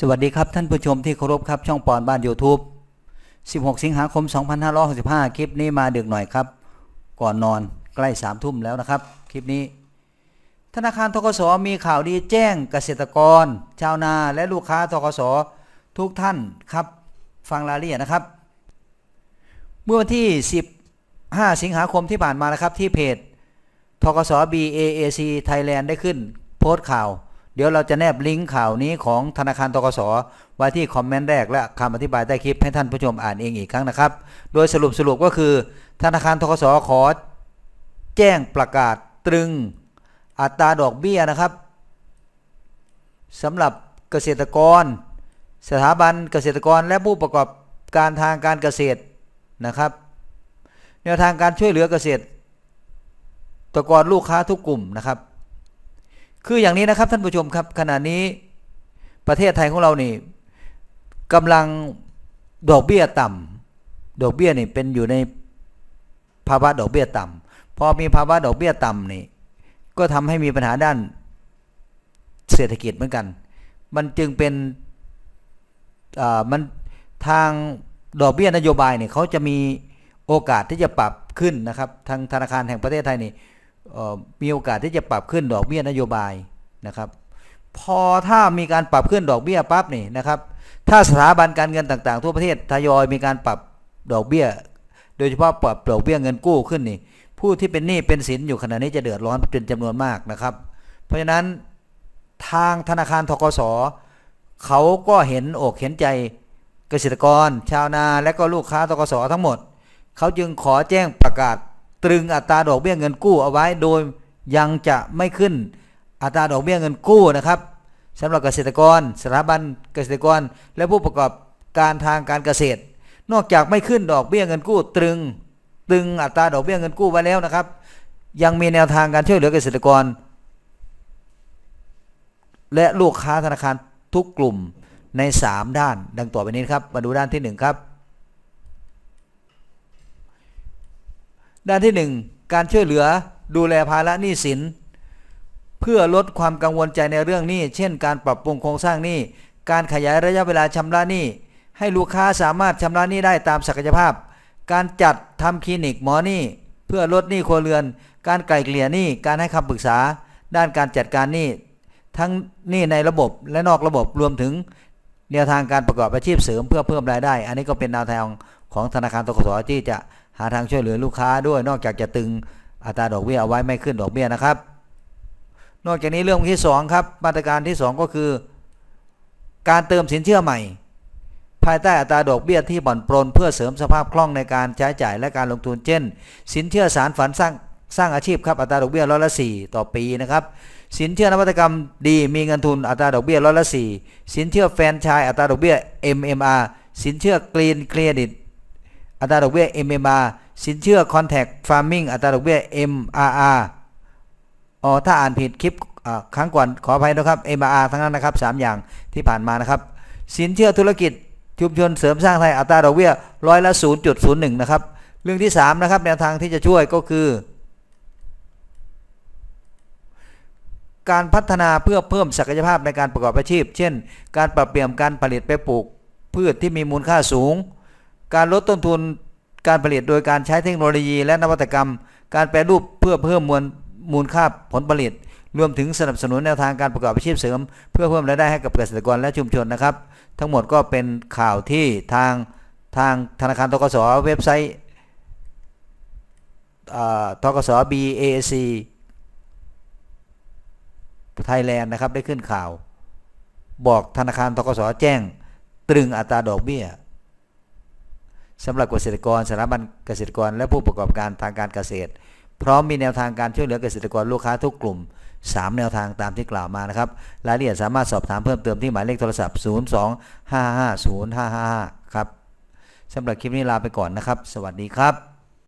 สวัสดีครับท่านผู้ชมที่เคารพครับช่องปอนบ้าน YouTube 16 สิงหาคม 2565 คลิปนี้มาดึกหน่อยครับ ก่อนนอนใกล้3ทุ่มแล้วนะครับ คลิปนี้ ธนาคารทกสมีข่าวดีแจ้งเกษตรกร ชาวนาและลูกค้าทกสทุกท่านครับ ฟังรายละเอียดนะครับ เมื่อวันที่ 15 สิงหาคมที่ผ่านมานะครับที่เพจทกส BAAC Thailand ได้ขึ้น โพสต์ข่าว เดี๋ยวเราจะแนบลิงก์ข่าวนี้ของธนาคารทกสไว้ที่คอมเมนต์แรกและคำอธิบายใต้คลิปให้ท่านผู้ชมอ่านเองอีกครั้งนะครับ โดยสรุปสรุปก็คือ ธนาคารทกสขอ แจ้งประกาศตรึงอัตราดอกเบี้ยนะครับสำหรับเกษตรกร สถาบันเกษตรกรและผู้ประกอบการทางการเกษตรนะครับ แนวทางการช่วยเหลือเกษตรตกรลูกค้าทุกกลุ่มนะครับ คืออย่างนี้นะครับท่านผู้ชมครับขณะนี้ประเทศไทยของเรานี่กำลังดอกเบี้ยต่ำดอกเบี้ยนี่เป็นอยู่ในภาวะดอกเบี้ยต่ำพอมีภาวะดอกเบี้ยต่ำนี่ก็ทำให้มีปัญหาด้านเศรษฐกิจเหมือนกัน มันจึงเป็นอ่ามันทางดอกเบี้ยนโยบายเนี่ยเขาจะมีโอกาสที่จะปรับขึ้นนะครับ ทางธนาคารแห่งประเทศไทยนี่ มีโอกาสที่จะปรับขึ้นดอกเบี้ยนโยบายนะครับ พอถ้ามีการปรับขึ้นดอกเบี้ยปั๊บนี่นะครับ ถ้าสถาบันการเงินต่างๆ ทั่วประเทศทยอยมีการปรับดอกเบี้ย โดยเฉพาะปรับดอกเบี้ยเงินกู้ขึ้นนี่ ผู้ที่เป็นหนี้เป็นสินอยู่ขณะนี้จะเดือดร้อนเป็นจำนวนมากนะครับ เพราะฉะนั้นทางธนาคารทกสเขาก็เห็นอกเห็นใจเกษตรกร ชาวนา และก็ลูกค้าทกสทั้งหมด เขาจึงขอแจ้งประกาศ ตรึงอัตราดอกเบี้ยเงินกู้เอาไว้โดยยังจะไม่ขึ้นอัตราดอกเบี้ยเงินกู้นะครับสำหรับเกษตรกร สถาบันเกษตรกร และผู้ประกอบการทางการเกษตร นอกจากไม่ขึ้นดอกเบี้ยเงินกู้ ตรึงตรึงอัตราดอกเบี้ยเงินกู้ไว้แล้วนะครับ ยังมีแนวทางการช่วยเหลือเกษตรกร และลูกค้าธนาคารทุกกลุ่มใน 3 ด้าน ดังต่อไปนี้ครับมาดูด้านที่ 1 ครับ ด้านที่ 1 การช่วยเหลือดูแลภาระหนี้สิน เพื่อลดความกังวลใจในเรื่องหนี้ เช่น การปรับปรุงโครงสร้างหนี้ การขยายระยะเวลาชำระหนี้ ให้ลูกค้าสามารถชำระหนี้ได้ตามศักยภาพ การจัดทำคลินิกหมอหนี้ เพื่อลดหนี้ครัวเรือน การไกล่เกลี่ยหนี้ การให้คำปรึกษา ด้านการจัดการหนี้ ทั้งหนี้ในระบบและนอกระบบรวมถึงแนวทางการประกอบอาชีพเสริมเพื่อเพิ่มรายได้ อันนี้ก็เป็นแนวทางของธนาคารตกสที่จะ หาทางช่วยเหลือลูกค้าด้วย นอกจากจะตึงอัตราดอกเบี้ยเอาไว้ไม่ขึ้นดอกเบี้ยนะครับ นอกจากนี้เรื่องที่สองครับมาตรการที่สองก็คือ การเติมสินเชื่อใหม่ ภายใต้อัตราดอกเบี้ยที่ผ่อนปรนเพื่อเสริมสภาพคล่องในการใช้จ่ายและการลงทุนเช่น สินเชื่อสารฝันสร้างสร้างอาชีพครับอัตราดอกเบี้ยร้อยละสี่ต่อปีนะครับสินเชื่อนวัตกรรมดีมีเงินทุนอัตราดอกเบี้ยร้อยละสี่สินเชื่อแฟนชายอัตราดอกเบี้ย MMR สินเชื่อกรีนเครดิต อัตราดอกเบี้ย MMR สินเชื่อคอนแทคฟาร์มิงอัตราดอกเบี้ย MRR อ๋อถ้าอ่านผิดคลิปครั้งก่อนขออภัยนะครับ MRR ทั้งนั้นนะครับสามอย่างที่ผ่านมานะครับ สินเชื่อธุรกิจชุมชนเสริมสร้างไทยอัตราดอกเบี้ยร้อยละ 0.01 นะครับ เรื่องที่สามนะครับ แนวทางที่จะช่วยก็คือ การพัฒนาเพื่อเพิ่มศักยภาพในการประกอบอาชีพ เช่น การปรับเปลี่ยนการผลิตไปปลูกพืชที่มีมูลค่าสูง การลดต้นทุนการผลิตโดยการใช้เทคโนโลยี และนวัตกรรม การแปรรูปเพื่อเพิ่มมวลมูลค่าผลผลิต รวมถึงสนับสนุนแนวทางการประกอบอาชีพเสริม เพื่อเพิ่มรายได้ให้กับเกษตรกรและชุมชนนะครับ ทั้งหมดก็เป็นข่าวที่ทางทางธนาคารทกสเว็บไซต์ทกส BAC ไทยแลนด์นะครับได้ขึ้นข่าว บอกธนาคารทกสแจ้ง ตรึงอัตราดอกเบี้ย สำหรับเกษตรกรสถาบันเกษตรกร และผู้ประกอบการทางการเกษตร พร้อมมีแนวทางการช่วยเหลือเกษตรกรลูกค้าทุกกลุ่ม 3 แนวทางตามที่กล่าวมานะครับรายละเอียดสามารถสอบถามเพิ่มเติมที่หมายเลขโทรศัพท์ 02550555ครับสำหรับคลิปนี้ลาไปก่อนนะครับ สวัสดีครับ